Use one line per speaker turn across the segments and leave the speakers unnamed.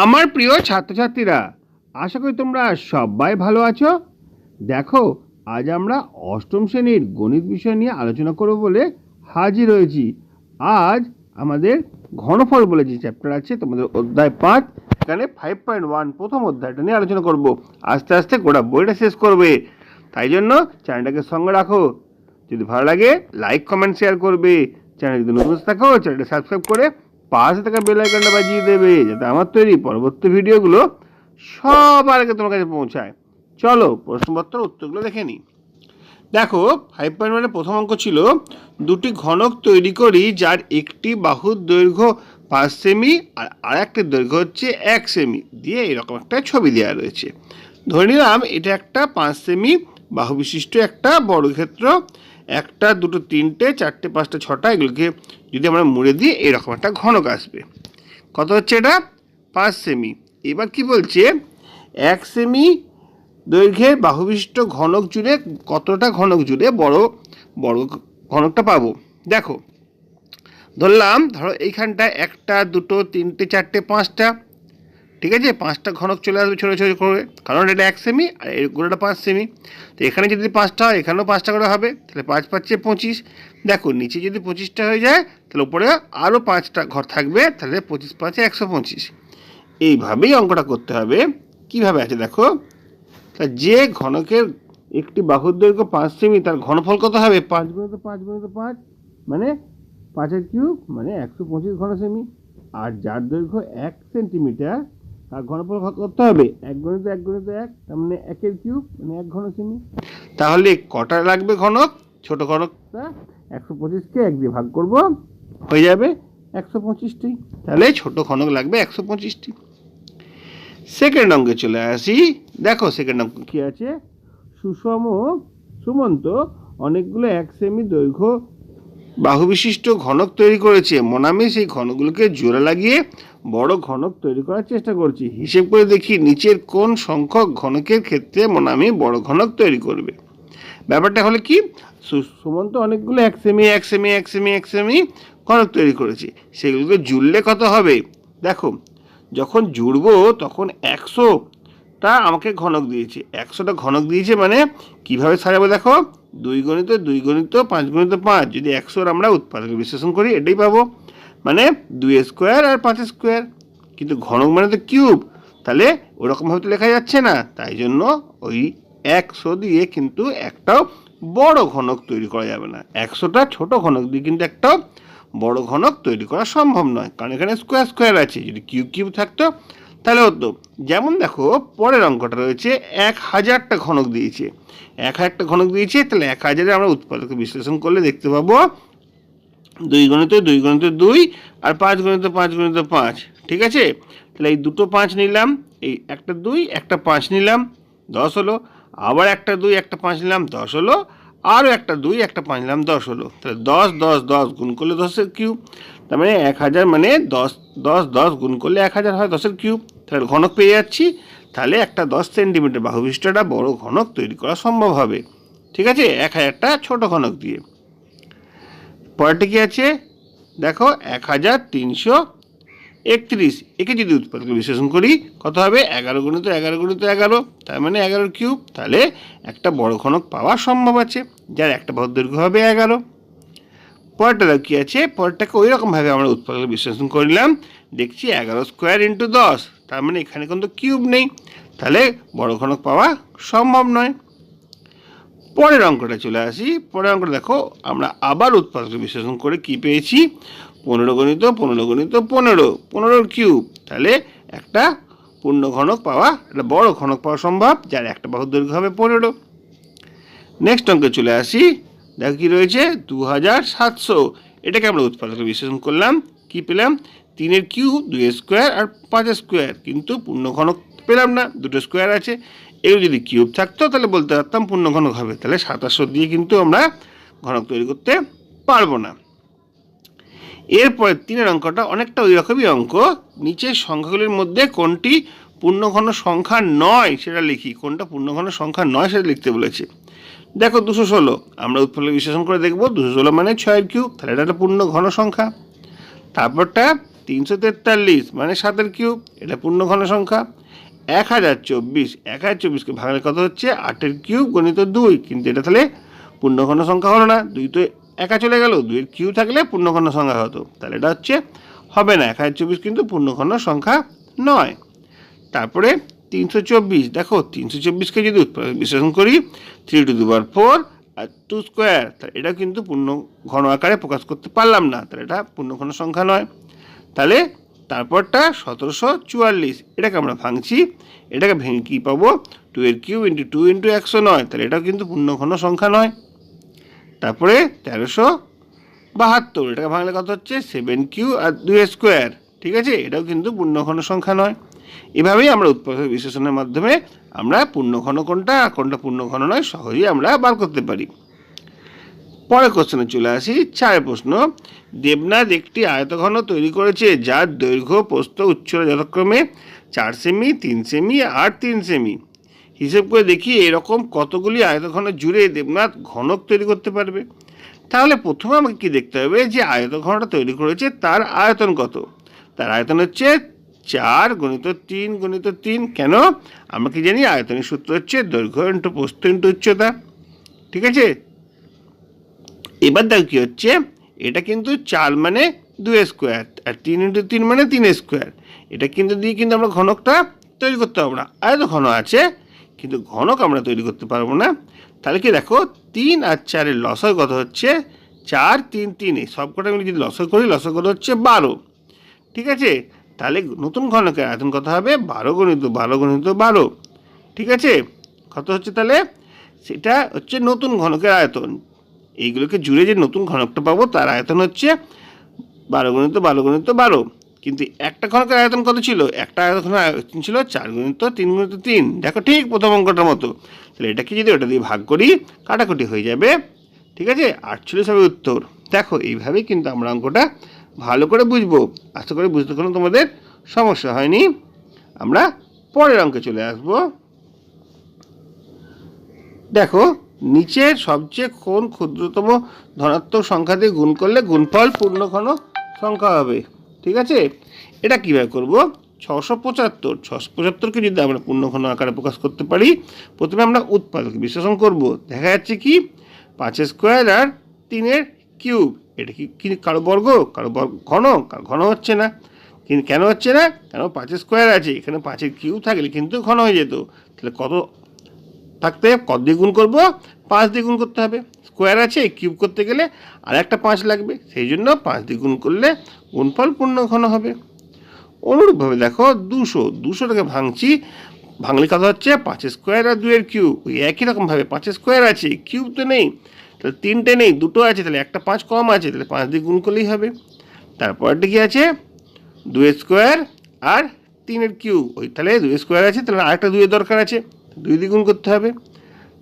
আমার প্রিয় ছাত্রছাত্রীরা আশা করি তোমরা সবাই ভালো আছো দেখো আজ আমরা অষ্টম শ্রেণীর গণিত বিষয় নিয়ে আলোচনা করব বলে হাজির হয়েছি আজ আমাদের ঘনফল বলে যে চ্যাপ্টার আছে তোমাদের অধ্যায় পাঁচ এখানে ফাইভ পয়েন্ট ওয়ান প্রথম অধ্যায়টা নিয়ে আলোচনা করব আস্তে আস্তে গোটা বইটা শেষ করবে তাই জন্য চ্যানেলটাকে সঙ্গে রাখো যদি ভালো লাগে লাইক কমেন্ট শেয়ার করবে চ্যানেল যদি নতুন থাকো চ্যানেলটা সাবস্ক্রাইব করে পাশে থাকা বেল আইকনটা বাজিয়ে দেবে যাতে আমার তৈরি পরবর্তী ভিডিওগুলো সবার আগে তোমার কাছে পৌঁছায় চলো প্রশ্নপত্র উত্তরগুলো দেখে নিই দেখো ফাইভ পয়েন্ট ওয়ানের প্রথম অঙ্ক ছিল দুটি ঘনক তৈরি করি যার একটি বাহুর দৈর্ঘ্য পাঁচ সেমি আর আর একটি দৈর্ঘ্য হচ্ছে এক সেমি দিয়ে এরকম একটা ছবি দেওয়া রয়েছে ধরে নিলাম এটা একটা পাঁচ সেমি বাহু বিশিষ্ট একটা বর্গক্ষেত্র একটা দুটো তিনটে চারটে পাঁচটা ছটা এগুলোকে যদি আমরা মুড়ে দিই এরকম একটা ঘনক আসবে কত হচ্ছে এটা পাঁচ সেমি এবার কি বলছে এক সেমি দৈর্ঘ্যের বাহুবিশিষ্ট ঘনক জুড়ে কতটা ঘনক জুড়ে বড় বড় ঘনকটা পাবো দেখো ধরলাম ধরো এইখানটা একটা দুটো তিনটে চারটে পাঁচটা ঠিক আছে পাঁচটা ঘনক চলে আসবে ছোটো ছোটো করে কারণ এটা এক সেমি আর এর গোড়াটা পাঁচ সেমি তো এখানে যদি পাঁচটা হয় এখানেও পাঁচটা করে হবে তাহলে পাঁচ পাঁচে পঁচিশ দেখো নিচে যদি পঁচিশটা হয়ে যায় তাহলে উপরে আরও পাঁচটা ঘর থাকবে তাহলে পঁচিশ পাঁচে একশো পঁচিশ এইভাবেই অঙ্কটা করতে হবে কিভাবে আছে দেখো তা যে ঘনকের একটি বাহুর দৈর্ঘ্য পাঁচ সেমি তার ঘনফল কত হবে পাঁচ তো পাঁচ তো পাঁচ মানে পাঁচের কিউব মানে একশো পঁচিশ ঘন সেমি আর যার দৈর্ঘ্য এক সেন্টিমিটার আর ঘনফল করতে হবে এক গণিত এক গণিত এক তার মানে একের কিউব মানে এক ঘন সেমি তাহলে কটা লাগবে ঘনক ছোট ঘনকটা একশো পঁচিশকে এক দিয়ে ভাগ করব হয়ে যাবে একশো পঁচিশটি তাহলে ছোট ঘনক লাগবে একশো পঁচিশটি সেকেন্ড অঙ্কে চলে আসি দেখো সেকেন্ড অঙ্ক কী আছে সুষম সুমন্ত অনেকগুলো এক সেমি দৈর্ঘ্য বাহুবিশিষ্ট ঘনক তৈরি করেছে আমি সেই ঘনকগুলোকে জোড়া লাগিয়ে বড় ঘনক তৈরি করার চেষ্টা করছি হিসেব করে দেখি নিচের কোন সংখ্যক ঘনকের ক্ষেত্রে আমি বড় ঘনক তৈরি করবে ব্যাপারটা হলো কি সুমন্ত অনেকগুলো এক সেমি এক সেমি এক সেমি এক সেমি ঘনক তৈরি করেছে সেগুলোকে জুড়লে কত হবে দেখো যখন জুড়বো তখন একশোটা আমাকে ঘনক দিয়েছে একশোটা ঘনক দিয়েছে মানে কিভাবে সারাবো দেখো দুই গণিত দুই গণিত পাঁচ গণিত পাঁচ যদি একশোর আমরা উৎপাদক বিশ্লেষণ করি এটাই পাবো মানে দুই স্কোয়ার আর পাঁচ স্কোয়ার কিন্তু ঘনক মানে তো কিউব তাহলে ওরকমভাবে তো লেখা যাচ্ছে না তাই জন্য ওই একশো দিয়ে কিন্তু একটাও বড় ঘনক তৈরি করা যাবে না একশোটা ছোট ঘনক দিয়ে কিন্তু একটাও বড় ঘনক তৈরি করা সম্ভব নয় কারণ এখানে স্কোয়ার স্কোয়ার আছে যদি কিউব কিউব থাকতো তাহলে হতো যেমন দেখো পরের অঙ্কটা রয়েছে এক হাজারটা ঘনক দিয়েছে এক হাজারটা ঘনক দিয়েছে তাহলে এক হাজারে আমরা উৎপাদক বিশ্লেষণ করলে দেখতে পাবো দুই গণিত দুই গণিত দুই আর পাঁচ গণিত পাঁচ গণিত পাঁচ ঠিক আছে তাহলে এই দুটো পাঁচ নিলাম এই একটা দুই একটা পাঁচ নিলাম দশ হলো আবার একটা দুই একটা পাঁচ নিলাম দশ হলো আরও একটা দুই একটা পাঁচ নিলাম দশ হলো তাহলে দশ দশ দশ গুণ করলে দশের কিউব তার মানে এক হাজার মানে দশ দশ দশ গুণ করলে এক হাজার হয় দশের কিউব তাহলে ঘনক পেয়ে যাচ্ছি তাহলে একটা দশ সেন্টিমিটার বাহুবিষ্ট বড় ঘনক তৈরি করা সম্ভব হবে ঠিক আছে এক হাজারটা ছোটো ঘনক দিয়ে পরেরটা কী আছে দেখো এক হাজার তিনশো একত্রিশ একে যদি উৎপাদক বিশ্লেষণ করি কত হবে এগারো গুণিত এগারো গুণিত এগারো তার মানে এগারো কিউব তাহলে একটা বড় ঘনক পাওয়া সম্ভব আছে যার একটা দৈর্ঘ্য হবে এগারো পরেরটা দেখো কী আছে পরেরটাকে ওই রকমভাবে আমরা উৎপাদক বিশ্লেষণ করলাম দেখছি এগারো স্কোয়ার ইন্টু দশ তার মানে এখানে কিন্তু কিউব নেই তাহলে বড় ঘনক পাওয়া সম্ভব নয় পরের অঙ্কটা চলে আসি পরের অঙ্কটা দেখো আমরা আবার উৎপাদক বিশ্লেষণ করে কি পেয়েছি পনেরো গণিত পনেরো গণিত পনেরো পনেরোর কিউব তাহলে একটা পূর্ণ ঘনক পাওয়া একটা বড় ঘনক পাওয়া সম্ভব যার একটা বাহু দৈর্ঘ্য হবে পনেরো নেক্সট অঙ্কে চলে আসি দেখো কী রয়েছে দু হাজার সাতশো এটাকে আমরা উৎপাদক বিশ্লেষণ করলাম কি পেলাম তিনের কিউব দুই স্কোয়ার আর পাঁচ স্কোয়ার কিন্তু পূর্ণঘনক পেলাম না দুটো স্কোয়ার আছে এগুলো যদি কিউব থাকতো তাহলে বলতে পারতাম পূর্ণঘনক হবে তাহলে সাতাশশো দিয়ে কিন্তু আমরা ঘনক তৈরি করতে পারবো না এরপরে তিনের অঙ্কটা অনেকটা ওই রকমই অঙ্ক নিচের সংখ্যাগুলির মধ্যে কোনটি পূর্ণঘন সংখ্যা নয় সেটা লিখি কোনটা পূর্ণঘন সংখ্যা নয় সেটা লিখতে বলেছে দেখো দুশো ষোলো আমরা উৎফুল্ল বিশ্লেষণ করে দেখবো দুশো ষোলো মানে ছয়ের কিউব তাহলে এটা একটা পূর্ণ ঘন সংখ্যা তারপরটা তিনশো তেতাল্লিশ মানে সাতের কিউব এটা পূর্ণ ঘন সংখ্যা এক হাজার চব্বিশ এক হাজার চব্বিশকে ভাঙলে কত হচ্ছে আটের কিউব গণিত দুই কিন্তু এটা তাহলে পূর্ণ ঘন সংখ্যা হলো না দুই তো একা চলে গেল দুইয়ের কিউ থাকলে পূর্ণ ঘন সংখ্যা হতো তাহলে এটা হচ্ছে হবে না এক হাজার চব্বিশ কিন্তু পূর্ণ ঘন সংখ্যা নয় তারপরে তিনশো চব্বিশ দেখো তিনশো চব্বিশকে যদি বিশ্লেষণ করি থ্রি টু দুবার ফোর আর টু স্কোয়ার তাহলে এটা কিন্তু পূর্ণ ঘন আকারে প্রকাশ করতে পারলাম না তাহলে এটা পূর্ণ ঘন সংখ্যা নয় তাহলে তারপরটা সতেরোশো চুয়াল্লিশ এটাকে আমরা ভাঙছি এটাকে ভেঙে কী পাবো টু এর কিউ ইন্টু টু ইন্টু একশো নয় তাহলে এটাও কিন্তু পূর্ণঘন সংখ্যা নয় তারপরে তেরোশো বাহাত্তর এটাকে ভাঙলে কত হচ্ছে সেভেন কিউ আর দুই স্কোয়ার ঠিক আছে এটাও কিন্তু পূর্ণঘন সংখ্যা নয় এভাবেই আমরা উৎপাদ বিশ্লেষণের মাধ্যমে আমরা পূর্ণঘন কোনটা কোনটা পূর্ণঘন নয় সহজেই আমরা বার করতে পারি পরে কোশ্চেনে চলে আসি চার প্রশ্ন দেবনাথ একটি আয়তঘন তৈরি করেছে যার দৈর্ঘ্য প্রস্থ উচ্চতা যথাক্রমে চার সেমি তিন সেমি আর তিন সেমি হিসেব করে দেখি এরকম কতগুলি আয়তঘন জুড়ে দেবনাথ ঘনক তৈরি করতে পারবে তাহলে প্রথমে আমাকে কি দেখতে হবে যে আয়তঘনটা তৈরি করেছে তার আয়তন কত তার আয়তন হচ্ছে চার গণিত তিন গণিত তিন কেন আমরা কি জানি আয়তনের সূত্র হচ্ছে দৈর্ঘ্য ইন্টু প্রস্থ ইন্টু উচ্চতা ঠিক আছে এবার দেখো কী হচ্ছে এটা কিন্তু চার মানে দু স্কোয়ার আর তিন ইন্টু তিন মানে তিন স্কোয়ার এটা কিন্তু দিয়ে কিন্তু আমরা ঘনকটা তৈরি করতে পারবো না আর তো ঘন আছে কিন্তু ঘনক আমরা তৈরি করতে পারবো না তাহলে কি দেখো তিন আর চারের লসয় কত হচ্ছে চার তিন তিনে সবকটা মিলে যদি লসয় করি লসয় কত হচ্ছে বারো ঠিক আছে তাহলে নতুন ঘনকের আয়তন কত হবে বারো গণিত বারো গণিত বারো ঠিক আছে কত হচ্ছে তাহলে সেটা হচ্ছে নতুন ঘনকের আয়তন এইগুলোকে জুড়ে যে নতুন ঘনত্ব পাবো তার আয়তন হচ্ছে বারো গুণিত বারো গুণিত বারো কিন্তু একটা ঘনকের আয়তন কত ছিল একটা আয়তনের আয়তন ছিল চার গুণিত তিন গুণিত তিন দেখো ঠিক প্রথম অঙ্কটার মতো তাহলে এটাকে যদি ওটা দিয়ে ভাগ করি কাটাকুটি হয়ে যাবে ঠিক আছে আটচল্লিশ হবে উত্তর দেখো এইভাবেই কিন্তু আমরা অঙ্কটা ভালো করে বুঝবো আশা করে বুঝতে কোনো তোমাদের সমস্যা হয়নি আমরা পরের অঙ্কে চলে আসবো দেখো নিচের সবচেয়ে কোন ক্ষুদ্রতম ধনাত্মক সংখ্যা দিয়ে গুণ করলে গুণফল পূর্ণ ঘন সংখ্যা হবে ঠিক আছে এটা কীভাবে করব ছশো পঁচাত্তর ছশো পঁচাত্তরকে যদি আমরা ঘন আকারে প্রকাশ করতে পারি প্রথমে আমরা উৎপাদক বিশ্লেষণ করব দেখা যাচ্ছে কি পাঁচের স্কোয়ার আর তিনের কিউব এটা কি কি কারো বর্গ কারো বর্গ ঘন কারো ঘন হচ্ছে না কিন্তু কেন হচ্ছে না কেন পাঁচের স্কোয়ার আছে এখানে পাঁচের কিউব থাকলে কিন্তু ঘন হয়ে যেত তাহলে কত থাকতে কত দ্বিগুণ করব পাঁচ দ্বিগুণ করতে হবে স্কোয়ার আছে কিউব করতে গেলে আর একটা পাঁচ লাগবে সেই জন্য পাঁচ দ্বিগুণ করলে গুণফল পূর্ণ ঘন হবে অনুরূপভাবে দেখো দুশো দুশোটাকে ভাঙছি ভাঙলে কথা হচ্ছে পাঁচের স্কোয়ার আর দুয়ের কিউব ওই একই রকমভাবে পাঁচের স্কোয়ার আছে কিউব তো নেই তাহলে তিনটে নেই দুটো আছে তাহলে একটা পাঁচ কম আছে তাহলে পাঁচ দিয়ে গুণ করলেই হবে তারপরটা কি আছে দুয়ের স্কোয়ার আর তিনের কিউব ওই তাহলে দুয়ের স্কোয়ার আছে তাহলে আরেকটা দুয়ের দরকার আছে দুই দ্বিগুণ করতে হবে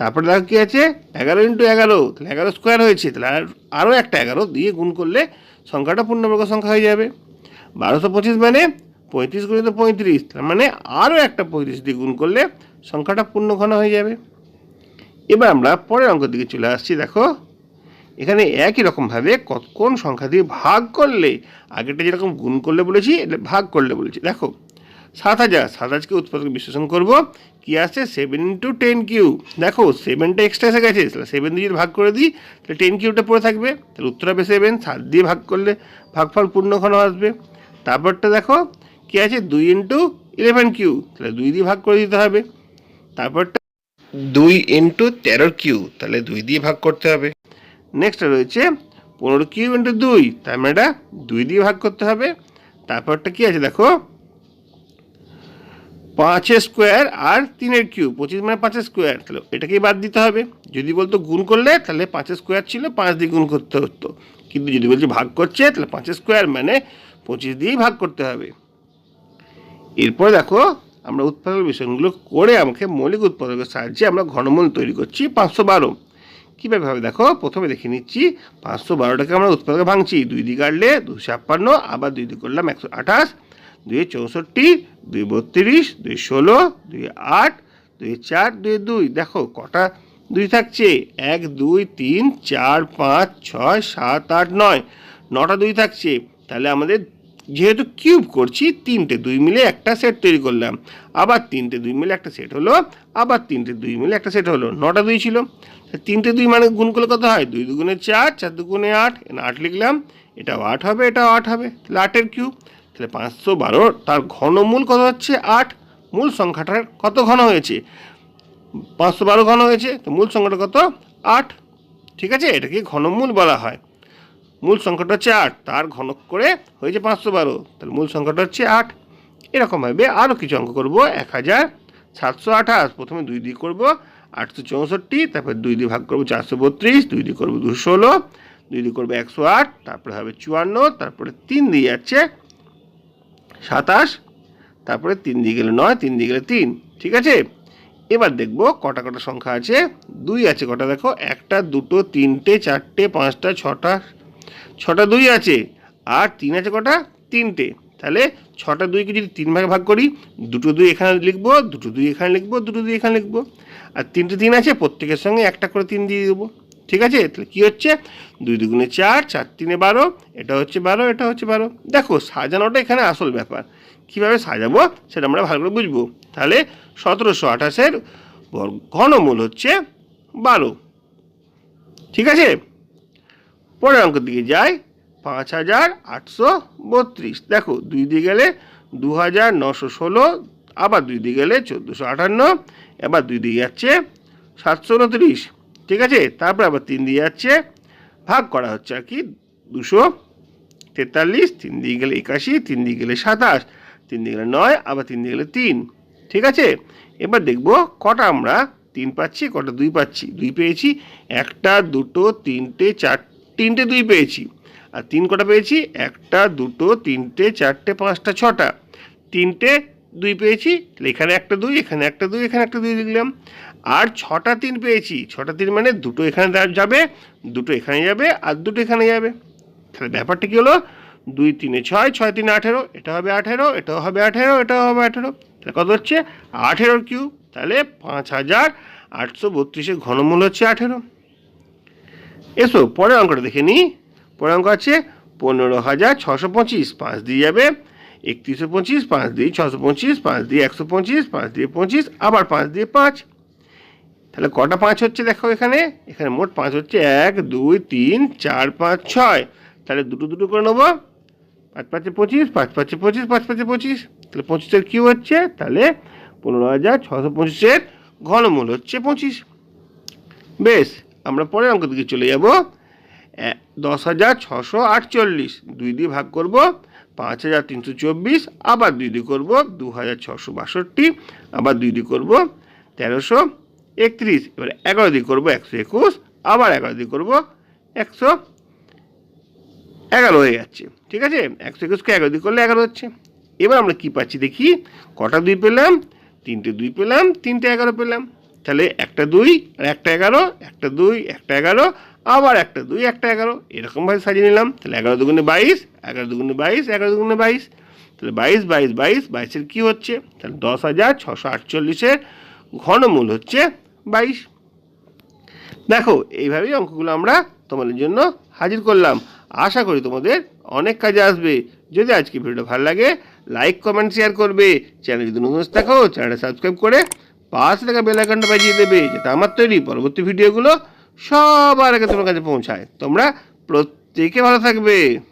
তারপরে দেখো কী আছে এগারো ইন্টু এগারো তাহলে এগারো স্কোয়ার হয়েছে তাহলে আর আরও একটা এগারো দিয়ে গুণ করলে সংখ্যাটা পূর্ণবর্গ সংখ্যা হয়ে যাবে বারোশো পঁচিশ মানে পঁয়ত্রিশ গুণিত পঁয়ত্রিশ তার মানে আরও একটা পঁয়ত্রিশ দিয়ে গুণ করলে সংখ্যাটা পূর্ণ ঘন হয়ে যাবে এবার আমরা পরের অঙ্কের দিকে চলে আসছি দেখো এখানে একই রকমভাবে কোন সংখ্যা দিয়ে ভাগ করলে আগেটা যেরকম গুণ করলে বলেছি এটা ভাগ করলে বলেছি দেখো সাত হাজার সাত হাজারকে উৎপাদক বিশ্লেষণ করব কী আছে সেভেন ইন্টু টেন কিউ দেখো সেভেনটা এক্সট্রা এসে গেছে তাহলে সেভেন দিয়ে যদি ভাগ করে দিই তাহলে টেন কিউটা পড়ে থাকবে তাহলে উত্তর হবে সেভেন সাত দিয়ে ভাগ করলে ভাগফল ঘন আসবে তারপরটা দেখো কী আছে দুই ইন্টু ইলেভেন কিউ তাহলে দুই দিয়ে ভাগ করে দিতে হবে তারপরটা দুই ইন্টু তেরো কিউ তাহলে দুই দিয়ে ভাগ করতে হবে নেক্সট রয়েছে পনেরো কিউ ইন্টু দুই তার মানে এটা দুই দিয়ে ভাগ করতে হবে তারপরটা কি আছে দেখো পাঁচের স্কোয়ার আর তিনের কিউব পঁচিশ মানে পাঁচের স্কোয়ার তাহলে এটাকেই বাদ দিতে হবে যদি বলতো গুণ করলে তাহলে পাঁচের স্কোয়ার ছিল পাঁচ দিয়ে গুণ করতে হতো কিন্তু যদি বলছে ভাগ করছে তাহলে পাঁচের স্কোয়ার মানে পঁচিশ দিয়েই ভাগ করতে হবে এরপর দেখো আমরা উৎপাদক বিষয়গুলো করে আমাকে মৌলিক উৎপাদকের সাহায্যে আমরা ঘনমূল তৈরি করছি পাঁচশো বারো কীভাবে হবে দেখো প্রথমে দেখে নিচ্ছি পাঁচশো বারোটাকে আমরা উৎপাদকে ভাঙছি দুই দিয়ে কাটলে দুশো ছাপ্পান্ন আবার দুই দিয়ে করলাম একশো আঠাশ দুই চৌষট্টি দুই বত্রিশ দুই ষোলো দুই আট দুই চার দুই দুই দেখো কটা দুই থাকছে এক দুই তিন চার পাঁচ ছয় সাত আট নয় নটা দুই থাকছে তাহলে আমাদের যেহেতু কিউব করছি তিনটে দুই মিলে একটা সেট তৈরি করলাম আবার তিনটে দুই মিলে একটা সেট হলো আবার তিনটে দুই মিলে একটা সেট হলো নটা দুই ছিল তিনটে দুই মানে গুণ করলে কত হয় দুই দুগুণে চার চার দুগুণে আট আট লিখলাম এটাও আট হবে এটাও আট হবে তাহলে আটের কিউব তাহলে পাঁচশো বারো তার ঘনমূল কত হচ্ছে আট মূল সংখ্যাটার কত ঘন হয়েছে পাঁচশো বারো ঘন হয়েছে তো মূল সংখ্যাটা কত আট ঠিক আছে এটাকে ঘনমূল বলা হয় মূল সংখ্যাটা হচ্ছে আট তার ঘন করে হয়েছে পাঁচশো বারো তাহলে মূল সংখ্যাটা হচ্ছে আট এরকমভাবে আরও কিছু অঙ্ক করব এক হাজার সাতশো আঠাশ প্রথমে দুই দিয়ে করবো আটশো চৌষট্টি তারপর দুই দিয়ে ভাগ করবো চারশো বত্রিশ দুই দিয়ে করবো দুশো ষোলো দুই দিয়ে করবো একশো আট তারপরে হবে চুয়ান্ন তারপরে তিন দিয়ে যাচ্ছে সাতাশ তারপরে তিন দিয়ে গেলে নয় তিন দিয়ে গেলে তিন ঠিক আছে এবার দেখব কটা কটা সংখ্যা আছে দুই আছে কটা দেখো একটা দুটো তিনটে চারটে পাঁচটা ছটা ছটা দুই আছে আর তিন আছে কটা তিনটে তাহলে ছটা দুইকে যদি তিন ভাগে ভাগ করি দুটো দুই এখানে লিখবো দুটো দুই এখানে লিখবো দুটো দুই এখানে লিখবো আর তিনটে তিন আছে প্রত্যেকের সঙ্গে একটা করে তিন দিয়ে দেবো ঠিক আছে তাহলে কী হচ্ছে দুই দুগুণে চার চার তিনে বারো এটা হচ্ছে বারো এটা হচ্ছে বারো দেখো সাজানোটা এখানে আসল ব্যাপার কীভাবে সাজাবো সেটা আমরা ভালো করে বুঝবো তাহলে সতেরোশো আঠাশের ঘনমূল হচ্ছে বারো ঠিক আছে পরের অঙ্কের দিকে যাই পাঁচ হাজার আটশো বত্রিশ দেখো দুই দিয়ে গেলে দু হাজার নশো ষোলো আবার দুই দিয়ে গেলে চোদ্দোশো আটান্ন এবার দুই দিয়ে যাচ্ছে সাতশো উনত্রিশ ঠিক আছে তারপর আবার তিন দিয়ে যাচ্ছে ভাগ করা হচ্ছে আর কি দুশো তেতাল্লিশ তিন দিয়ে গেলে একাশি তিন দিয়ে গেলে সাতাশ তিন দিয়ে গেলে নয় আবার তিন দিয়ে গেলে তিন ঠিক আছে এবার দেখব কটা আমরা তিন পাচ্ছি কটা দুই পাচ্ছি দুই পেয়েছি একটা দুটো তিনটে চার তিনটে দুই পেয়েছি আর তিন কটা পেয়েছি একটা দুটো তিনটে চারটে পাঁচটা ছটা তিনটে দুই পেয়েছি এখানে একটা দুই এখানে একটা দুই এখানে একটা দুই লিখলাম আর ছটা তিন পেয়েছি ছটা তিন মানে দুটো এখানে যাবে দুটো এখানে যাবে আর দুটো এখানে যাবে তাহলে ব্যাপারটা কী হলো দুই তিনে ছয় ছয় তিনে আঠেরো এটা হবে আঠেরো এটাও হবে আঠেরো এটাও হবে আঠেরো তাহলে কত হচ্ছে আঠেরো কিউব তাহলে পাঁচ হাজার আটশো বত্রিশের ঘনমূল হচ্ছে আঠেরো এসো পরের অঙ্কটা দেখে নিই পরের অঙ্ক আছে পনেরো হাজার ছশো পঁচিশ পাঁচ দিয়ে যাবে একত্রিশশো পঁচিশ পাঁচ দিয়ে ছশো পঁচিশ পাঁচ দিয়ে একশো পঁচিশ পাঁচ দিয়ে পঁচিশ আবার পাঁচ দিয়ে পাঁচ তাহলে কটা পাঁচ হচ্ছে দেখো এখানে এখানে মোট পাঁচ হচ্ছে এক দুই তিন চার পাঁচ ছয় তাহলে দুটো দুটো করে নেবো পাঁচ পাঁচে পঁচিশ পাঁচ পাঁচে পঁচিশ পাঁচ পাঁচে পঁচিশ তাহলে পঁচিশের কী হচ্ছে তাহলে পনেরো হাজার ছশো পঁচিশের ঘনমূল হচ্ছে পঁচিশ বেশ আমরা পরের অঙ্ক দিকে চলে যাব দশ হাজার ছশো আটচল্লিশ দুই দিয়ে ভাগ করব পাঁচ হাজার তিনশো চব্বিশ আবার দুই দিয়ে করবো দু হাজার ছশো বাষট্টি আবার দুই দিয়ে করবো তেরোশো একত্রিশ এবারে এগারো দিক করবো একশো একুশ আবার এগারো দিক করবো একশো এগারো হয়ে যাচ্ছে ঠিক আছে একশো একুশকে এগারো দিক করলে এগারো হচ্ছে এবার আমরা কি পাচ্ছি দেখি কটা দুই পেলাম তিনটে দুই পেলাম তিনটে এগারো পেলাম তাহলে একটা দুই আর একটা এগারো একটা দুই একটা এগারো আবার একটা দুই একটা এগারো এরকমভাবে সাজিয়ে নিলাম তাহলে এগারো দুগুণে বাইশ এগারো দুগুণে বাইশ এগারো দুগুণে বাইশ তাহলে বাইশ বাইশ বাইশ বাইশের কী হচ্ছে তাহলে দশ হাজার ছশো আটচল্লিশের ঘনমূল হচ্ছে বাইশ দেখো এইভাবেই অঙ্কগুলো আমরা তোমাদের জন্য হাজির করলাম আশা করি তোমাদের অনেক কাজে আসবে যদি আজকে ভিডিওটা ভালো লাগে লাইক কমেন্ট শেয়ার করবে চ্যানেল যদি নতুন দেখো চ্যানেলটা সাবস্ক্রাইব করে পাশে থাকা বেলাইকনটা বাজিয়ে দেবে যাতে আমার তৈরি পরবর্তী ভিডিওগুলো সবার আগে তোমার কাছে পৌঁছায় তোমরা প্রত্যেকে ভালো থাকবে